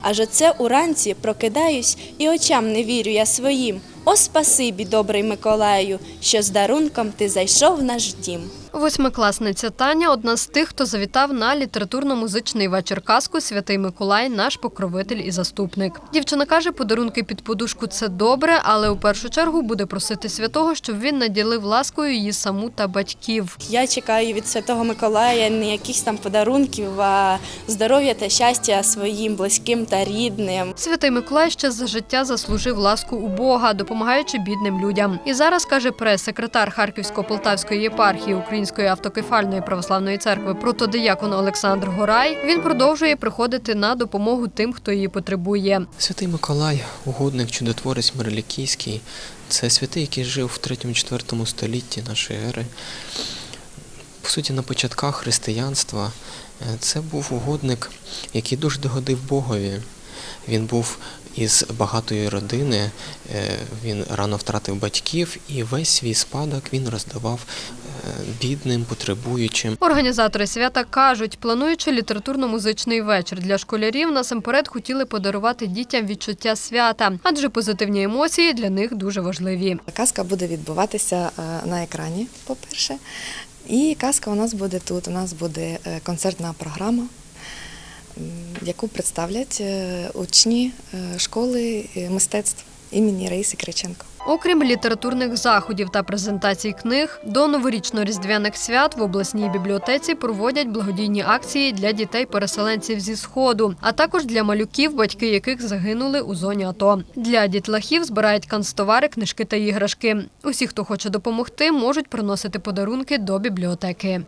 Аж оце уранці прокидаюсь і очам не вірю я своїм. О, спасибі, добрий Миколаю, що з дарунком ти зайшов в наш дім. Восьмикласниця Таня одна з тих, хто завітав на літературно-музичний вечір казку Святий Миколай, наш покровитель і заступник. Дівчина каже, подарунки під подушку це добре, але у першу чергу буде просити святого, щоб він наділив ласкою її саму та батьків. Я чекаю від Святого Миколая не якихось там подарунків, а здоров'я та щастя своїм близьким та рідним. Святий Миколай ще за життя заслужив ласку у Бога, допомагаючи бідним людям. І зараз каже прес-секретар Харківсько-Полтавської єпархії Української автокефальної православної церкви протодиякон Олександр Горай. Він продовжує приходити на допомогу тим, хто її потребує. Святий Миколай, угодник, чудотворець Мирилікійський, це святий, який жив в 3-4 столітті нашої ери. По суті, на початках християнства Е, це був угодник, який дуже догодив Богові. Він був із багатої родини, е, він рано втратив батьків і весь свій спадок він роздавав е, бідним, потребуючим. Організатори свята кажуть, плануючи літературно-музичний вечір для школярів, насамперед хотіли подарувати дітям відчуття свята, адже позитивні емоції для них дуже важливі. Казка буде відбуватися е, на екрані, по-перше. І казка у нас буде тут. У нас буде концертна програма, яку представлять е, учні е, школи е, мистецтв імені Раїси Криченко. Окрім літературних заходів та презентацій книг, до новорічно-різдвяних свят в обласній бібліотеці проводять благодійні акції для дітей-переселенців зі сходу, а також для малюків, батьки яких загинули у зоні АТО. Для дітлахів збирають канцтовари, книжки та іграшки. Усі, хто хоче допомогти, можуть приносити подарунки до бібліотеки.